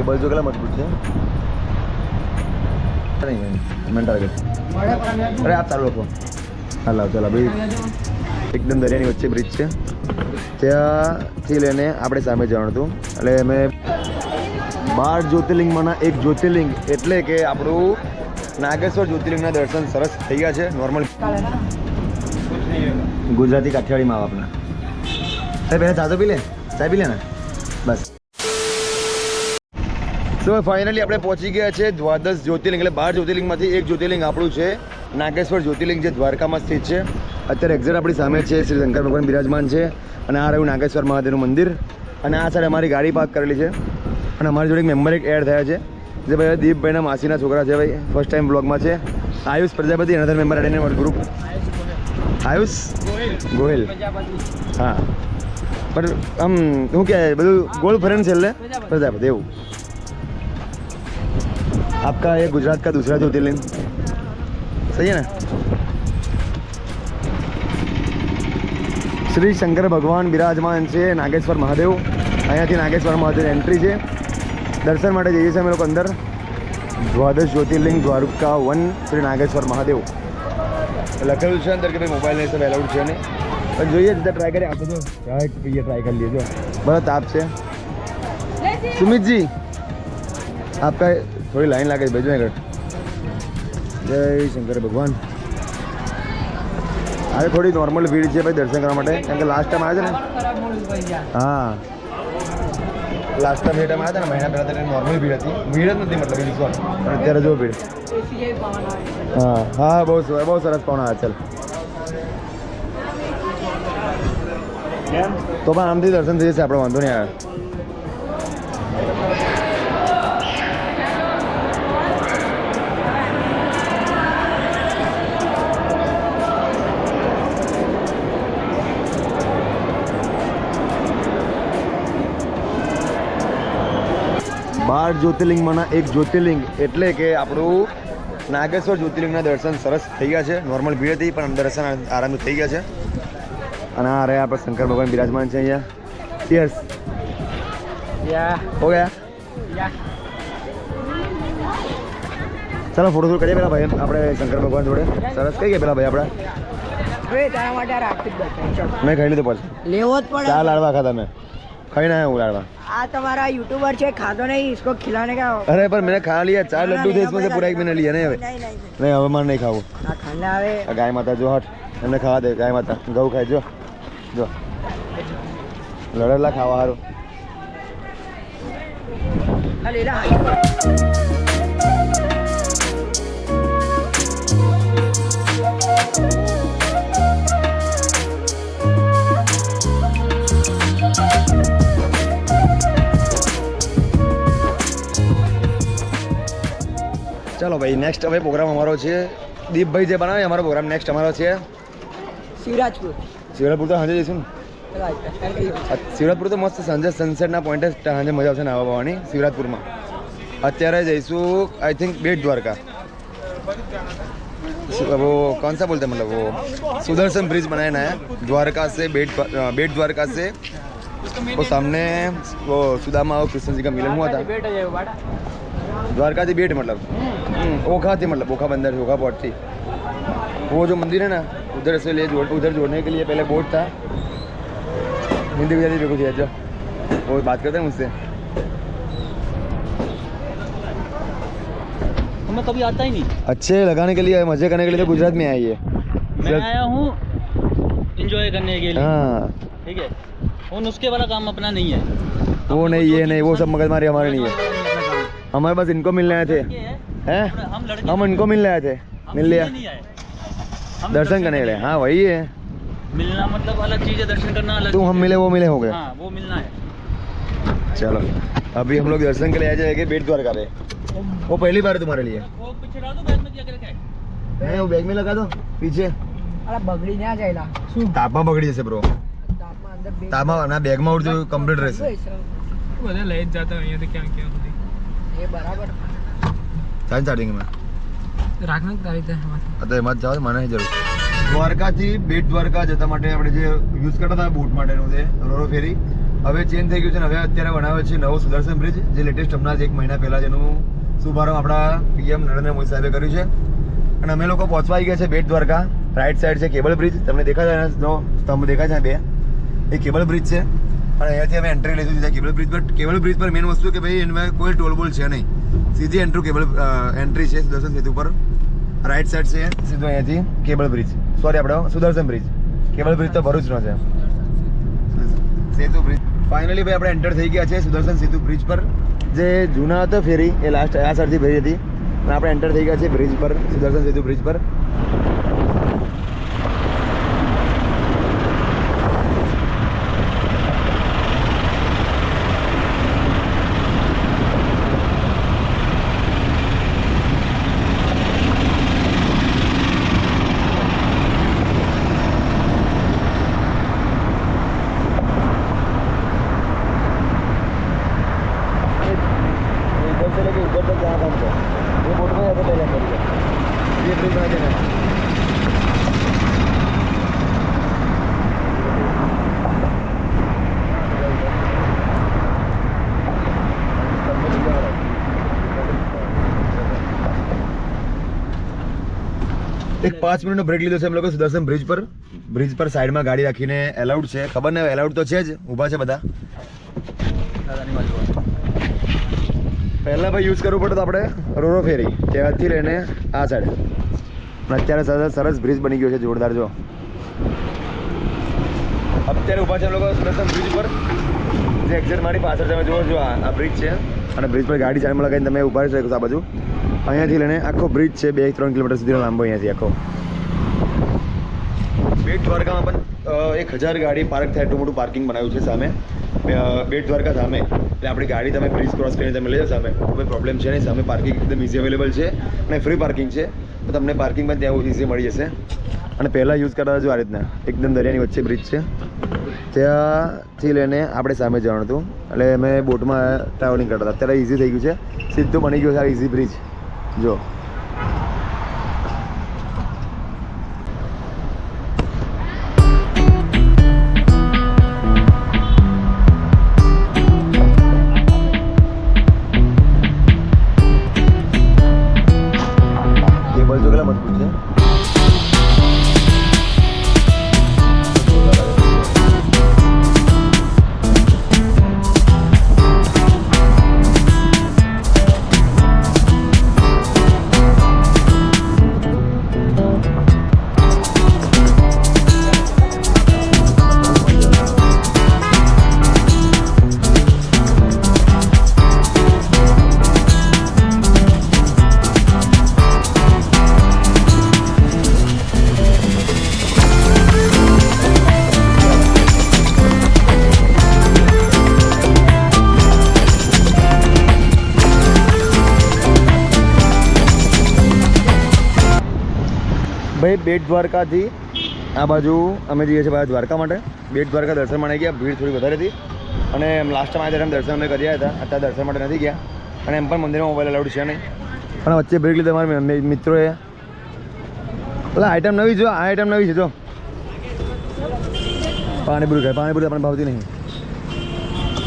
Cable જો કેટલા મજબૂત છે? અરે આપ તારું લોકો. હાલો, ચાલો બ્રિજ એકદમ દરિયાની વચ્ચે બ્રિજ છે. ત્યાંથી લઈને આપણે સામે જવાનું હતું. એટલે અમે બાર જ્યોતિર્લિંગમાંના એક જ્યોતિર્લિંગ એટલે કે આપણું નાગેશ્વર જ્યોતિર્લિંગના દર્શન સરસ થઈ ગયા છે. નોર્મલ ગુજરાતી કાઠિયાવાડીમાં આપણા સાહેબ, એને ચાતો પી લે. સાહેબ પી લે ને? બસ. સો ફાઇનલી આપણે પહોંચી ગયા છે દ્વાદશ જ્યોતિર્લિંગ. એટલે બાર જ્યોતિર્લિંગમાંથી એક જ્યોતિર્લિંગ આપણું છે. નાગેશ્વર જ્યોતિર્લિંગ જે દ્વારકામાં સ્થિત છે. અત્યારે એક્ઝેક્ટ આપણી સામે છે. શ્રી શંકર ભગવાન બિરાજમાન છે. અને આ રહ્યું નાગેશ્વર મહાદેવનું મંદિર. અને આ સાઈડ અમારી ગાડી પાર્ક કરેલી છે. અને અમારી જોડે એક મેમ્બર એક એડ થયા છે. જે ભાઈ દીપભાઈના માસીના છોકરા છે ભાઈ. ફર્સ્ટ ટાઈમ બ્લોગમાં છે. Ayush Prajapati another member add in group Ayush? Gohil. હા. પણ, આમ, શું કહેવાય? બધું ગોળ ફરેન છે એટલે? પ્રજાપતિ, એવું. आपका ये गुजरात का दूसरा ज्योतिर्लिंग सही है ना શ્રી શંકર ભગવાન બિરાજમાન છે નાગેશ્વર મહાદેવ અહીંયાથી નાગેશ્વર મહાદેવ એન્ટ્રી છે દર્શન માટે જઈએ છીએ અમે લોકો અંદર દ્વાદશ જ્યોતિર્લિંગ દ્વારકા વન શ્રી નાગેશ્વર મહાદેવ લખેલું છે અંદર કે ભાઈ મોબાઈલ નહીં સબ એલાઉડ છે નહીં પણ જોઈએ તો ટ્રાય કરીએ આપણે તો ચાય પીએ ટ્રાય કરી લીધો બરાબર તાપ છે સુમિતજી થોડી લાઈન લાગે છે ભેજવાઈ ઘટ જય શંકર ભગવાન. આજે થોડી નોર્મલ ભીડ છે ભાઈ દર્શન કરવા માટે. કારણ કે લાસ્ટ ટાઈમ આવ્યા છે ને? હા. લાસ્ટ ટાઈમ ટાઈમ આવ્યા ને મહિના પહેલાં ત્યારે નોર્મલ ભીડ હતી. ભીડ જ નથી મતલબ બીજી પણ અત્યારે જો ભીડ. હા હા બહુ સરસ બહુ સરસ પવન આવે ચાલ. તો પણ આમથી દર્શન થઈ જશે આપણે વાંધો નહીં આવે. બાર જ્યોતિર્લિંગમાંના એક જ્યોતિર્લિંગ એટલે કે આપણું નાગેશ્વર જ્યોતિર્લિંગના દર્શન સરસ થઈ ગયા છે. નોર્મલ ભીડ હતી પણ દર્શન આરામથી થઈ ગયા છે. અને આ રહ્યા આપણે શંકર ભગવાન બિરાજમાન છે અહીંયા. યસ હો ગયા? ચાલો ફોટો કરીએ પેલા ભાઈ આપણે શંકર ભગવાન જોડે. સરસ કઈ ગયા પેલા ભાઈ આપણા? ચાલ મેં ખાઈ લીધું પછી. લેવો જ પડે. ચાર લાડવા ખાતા મેં. खाई ना उड़ाड़वा आ तुम्हारा यूट्यूबर छे खा दो नहीं इसको खिलाने का अरे पर मैंने खा लिया चार लड्डू थे इसमें से पूरा एक मैंने लिया नहीं नहीं नहीं नहीं હવે મારે નહીં ખાવું આ ખાને આવે ગાય માતા જો હટ એમને ખાવા દે ગાય માતા ઘઉં ખાય જો જો લડેલા ખાવા હારું અલે લા ચાલો ભાઈ નેક્સ્ટ હવે પ્રોગ્રામ અમારો છે દીપભાઈ જે બનાવે અમારો પ્રોગ્રામ નેક્સ્ટ અમારો છે શિવરાજપુર શિવરાજપુર તો સાંજે જઈશું ને આ શિવરાજપુર તો મસ્ત સાંજે સનસેટના પોઈન્ટે સાંજે મજા આવશે ને આવવા આવવાની શિવરાજપુરમાં અત્યારે જઈશું आई थिंक बेट द्वारका वो कौन सा बोलते हैं मतलब वो सुदर्शन ब्रिज बनाया नया द्वारका से बेट बेट द्वारका से वो सामने वो सुदामा और कृष्ण जी का मिलन हुआ था द्वारका थी बेट मतलब ओखा थी मतलब? ओखा बंदर थी ओखा पॉट थी। वो जो मंदिर है ना उधर से ले जोड़ उधर जोड़ने के लिए पहले बोट था। हिंदी गुजराती भी कुछ है जो वो बात करते हैं मुझसे। मैं कभी आता ही नहीं। अच्छे लगाने के लिए मज़े करने के लिए तो गुजरात में आई है। मैं आया हूँ एंजॉय करने के लिए। हाँ। ठीक है? वो नुस्खे वाला काम अपना नहीं है। वो नहीं ये नहीं वो सब मगजमारी हमारे नहीं है। हमारे पास इनको मिलने आए थे ये है हैं हम लड़के हम इनको मिलने आए थे हम मिल लिया मिलने नहीं आए हम दर्शन करने के लिए हाँ वही है मिलना मतलब अलग चीज है दर्शन करना अलग तुम चीज़ हम है। मिले वो मिले हो गए हाँ वो मिलना है चलो अभी हम लोग दर्शन के लिए आ जाएंगे बेट द्वारका पे वो पहली बार है तुम्हारे लिए वो पीछे डाल दो बैग में क्या क्या नहीं वो बैग में लगा दो पीछे અલા બગડી ના જાયલા શું તાપમાં બગડી જશે બ્રો તાપમાં અંદર બે તાપમાં ના બેગમાં ઉડજો કમ્પ્લીટ રહેશે બધા લઈ જ જતા અહીંયાથી ક્યાં ક્યાં સુધી એ બરાબર. સ્ટાર્ટિંગમાં રાખને તારી રીતે તો એમાં જ જાઓ મને જરૂર. દ્વારકાથી બેટ દ્વારકા જતા માટે આપણે જે યુઝ કરતા હતા બોટ માટેનું તે રોરો ફેરી હવે ચેન્જ થઈ ગયું છે હવે અત્યારે બનાવ્યો છે નવો સુદર્શન બ્રિજ જે લેટેસ્ટ હમણાં જ એક મહિના પહેલાં જેનું શુભારંભ આપણા પીએમ નરેન્દ્ર મોદી સાહેબે કર્યું છે. અને અમે લોકો પહોંચવા ગયા છે બેટ દ્વારકા રાઈટ સાઈડ છે કેબલ બ્રિજ તમને દેખાય છે સ્તંભ દેખાય છે બે એ કેબલ બ્રિજ છે. અને અહીંયાથી અમે એન્ટ્રી લઈશું સીધા કેબલ બ્રિજ પર. કેબલ બ્રિજ પર મેઇન વસ્તુ કે ભાઈ, એમાં કોઈ ટોલબોલ છે નહીં. સીધી એન્ટ્રી કેબલ એન્ટ્રી છે, સુદર્શન સેતુ પર. રાઈટ સાઈડ છે, સીધું અહીંયાથી કેબલ બ્રિજ સોરી આપણે સુદર્શન બ્રિજ કેબલ બ્રિજ તો ભરૂચનો છે. સેતુ બ્રિજ ફાઇનલી ભાઈ, આપણે એન્ટર થઈ ગયા છે સુદર્શન સેતુ બ્રિજ પર. જે જૂના હતો ફેરી, એ લાસ્ટ આ સાઈડથી ફેરી હતી. અને આપણે એન્ટર થઈ ગયા છે બ્રિજ પર, સુદર્શન સેતુ બ્રિજ પર. से लेके उधर तक जहाँ बंद है ये बोट में ज़्यादा पहले करिए ये ब्रिज बना देना એક પાંચ મિનિટનો બ્રેક લીધો છે અમે લોકો સુદર્શન બ્રિજ પર બ્રિજ પર સાઈડમાં ગાડી રાખીને એલાઉડ છે ખબર ને એલાઉડ તો છે જ ઊભા છે બધા પહેલાં ભાઈ યુઝ કરવું પડે તો આપણે રોરો ફેરી ત્યાંથી લઈને આ સાઈડ અને અત્યારે સરસ સરસ બ્રિજ બની ગયો છે, જોરદાર જો. અત્યારે ઊભા છે લોકો સરસ બ્રિજ પર જે એક્ઝેક્ટ મારી પાછળ તમે જુઓ છો, આ બ્રિજ છે. અને બ્રિજ પર ગાડી સાઈડમાં લગાવીને તમે ઊભા રહી શકો આ બાજુ. અહીંયાથી લઈને આખો બ્રિજ છે, બે ત્રણ કિલોમીટર સુધીનો લાંબો અહીંયાથી આખો. બેટ દ્વારકામાં પણ એક હજાર ગાડી પાર્ક થાય, એટલું મોટું પાર્કિંગ બનાવ્યું છે સામે. બેટ દ્વારકા સામે એટલે આપણી ગાડી તમે બ્રિજ ક્રોસ કરીને તમે લઈ જાઓ સામે. કોઈ પ્રોબ્લેમ છે નહીં. સામે પાર્કિંગ એકદમ ઇઝી અવેલેબલ છે અને ફ્રી પાર્કિંગ છે. તો તમને પાર્કિંગ પણ ત્યાં ઇઝી મળી જશે. અને પહેલાં યુઝ કરતા જો આ રીતના. એકદમ દરિયાની વચ્ચે બ્રિજ છે. ત્યાંથી લઈને આપણે સામે જવાનું હતું. એટલે અમે બોટમાં ટ્રાવેલિંગ કરતા હતા. અત્યારે ઇઝી થઈ ગયું છે. સીધું બની ગયું છે આ ઇઝી બ્રિજ જો. જો કેટલા મજબૂત છે. ભાઈ બેટ દ્વારકાથી આ બાજુ અમે જઈએ છીએ ભાઈ દ્વારકા માટે. બેટ દ્વારકા દર્શન માટે ગયા ભીડ થોડી વધારે હતી. અને લાસ્ટ ટાઈમ આજે દર્શન અમે કર્યા હતા. અત્યારે દર્શન માટે નથી ગયા. અને એમ પણ મંદિરમાં મોબાઈલ અલાઉડ છે નહીં. પણ વચ્ચે બ્રેક લીધા મારા મિત્રોએ. પેલા આઈટમ નવી જો આ આઈટમ નવી છે જો. પાણીપુરી ખાય. પાણીપુરી આપણને ભાવતી નહીં.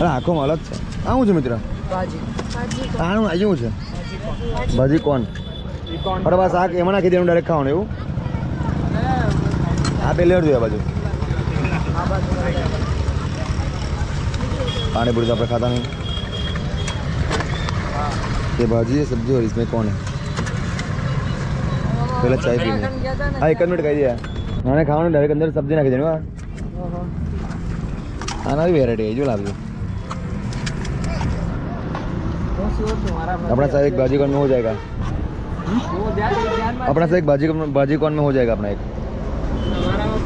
અરે આખો અલગ છે. આ શું છે મિત્ર? આ આનું આવ્યું છે? ભાજી કોણ અરે બસ આ એમાં નાખી દેવાનું ડાયરેક્ટ ખાવાનું એવું? આ પેલી વાર જોઈએ બાજુ આ બાજુ पानी पूरी तो આપણે खाता नहीं ये भाजी है सब्जी और इसमें कौन है पहले चाय पीनी है। हाँ एक मिनट કહી દે મને ખાવાનું ડાયરેક્ટ અંદર સબ્જી નાખી દેવાની હા આના બી વેરાયટી જો લાવજો अपना साथ एक भाजी कौन में हो जाएगा अपना साथ एक भाजी भाजी कौन में हो जाएगा अपना एक તમારામાં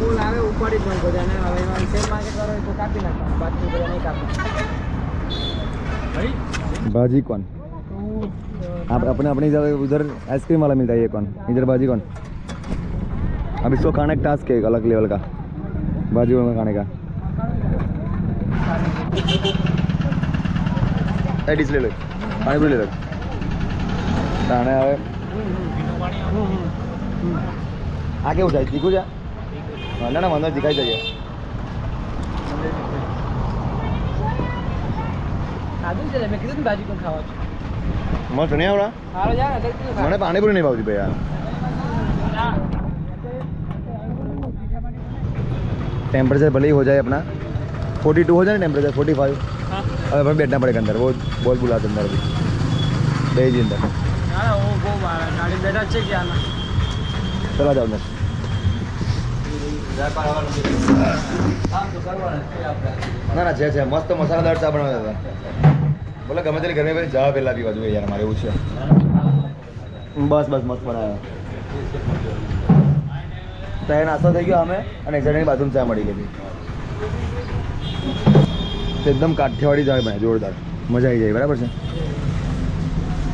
ફૂલ આવે ઉપાડી જ નાખો અને હવે એમાં સેલ માર્કેટ કરો તો કાપી નાખવાનું બાકી બધા નહીં કાપી भाजी कौन आप अपने अपनी जगह उधर आइसक्रीम वाला मिलता है ये कौन इधर भाजी कौन अब इसको खाने का टास्क है एक अलग लेवल का भाजी में खाने का એ ડીશ લઈ લો પાણીપુરી લઈ લો તાણે હવે આ કેવું થાય તીખું છે હા, ના ના મને દેખાઈ જાય ખાધું છે મેં કીધું ને ભાજી કોણ ખાવા છે મસ્ત નહીં આવડા હાલો જા ને કીધું મને પાણીપુરી નહીં ભાવતી ભાઈ યાર टेम्परेचर भले ही हो जाए अपना फोर्टी टू हो जाए ना टेम्परेचर फोर्टी फाइव हाँ अब हमें बैठना पड़ेगा अंदर वो बहुत बुलाते अंदर अभी भेज अंदर ના ઓ બહુ બાર ગાડી બેઠા છે કે આના चला जाओ अंदर ના ના છે છે મસ્ત મસાલાદાર ચા બનાવ્યા હતા. બોલે, ગમે તેની ઘરે પછી ચા પહેલાં પીવા જોઈએ યાર મારે એવું છે. બસ બસ, મસ્ત બનાવ્યો. ત્યાં એ નાસ્તો થઈ ગયો અમે અને એક્ઝેટની બાથરૂમ ચા મળી ગઈ. એકદમ કાઠિયાવાડી જાય બને જોરદાર. મજા આવી જાય, બરાબર છે?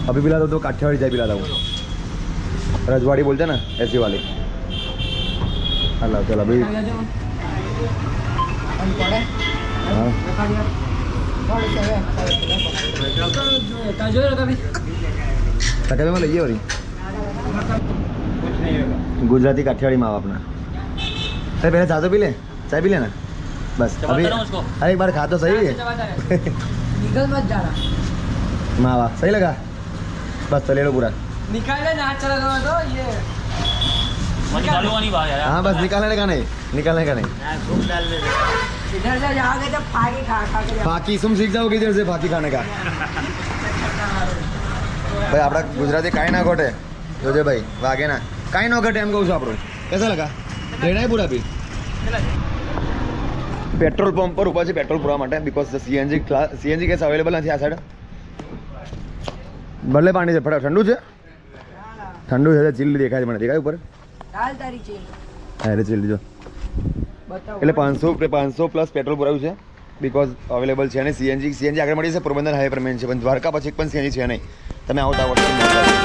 અભી પેલા તો કાઠિયાવાડી જાય પેલા હું રજવાડી બોલતે ને, એસી વાળી. અલા ચલા ભાઈ તકાવીમાં લઈએ વળી ગુજરાતી કાઠિયાવાડીમાં આવો આપણા અરે પહેલાં ચા તો પી લે ચા પી લે ને બસ અભી અરે એક બાર ખા તો સહી માવા સહી લગા બસ તો લે પૂરા નિકાલે ના ચલા તો યે हाँ बस निकालने का नहीं निकालने का नहीं इधर से जाओगे तो फागी खा खा के फाकी तुम सीख जाओगे इधर से फाकी खाने का ભાઈ આપણા ગુજરાતી કાંઈ ના ઘટે જોજે ભાઈ વાગે ના કાંઈ ન ઘટે એમ કહું છું આપણું કેસા લગા રેડાય પૂરા બી પેટ્રોલ પંપ પર ઉભા છે પેટ્રોલ પૂરવા માટે because CNG CNG gas available નથી આ સાઈડ ભલે પાણી છે ફટાફટ ઠંડુ છે ઠંડુ છે ચીલ દેખાય છે મને દેખાય ઉપર હાલ તારી ચેલ અરે ચેલ જો એટલે પાંચસો પાંચસો પ્લસ પેટ્રોલ ભરાયું છે. બિકોઝ અવેલેબલ છે અને સીએનજી સીએનજી આગળ મળી છે પોરબંદર હાઈવે પર મેન છે. પણ દ્વારકા પછી પણ સીએનજી છે નહીં. તમે આવતા આવો તો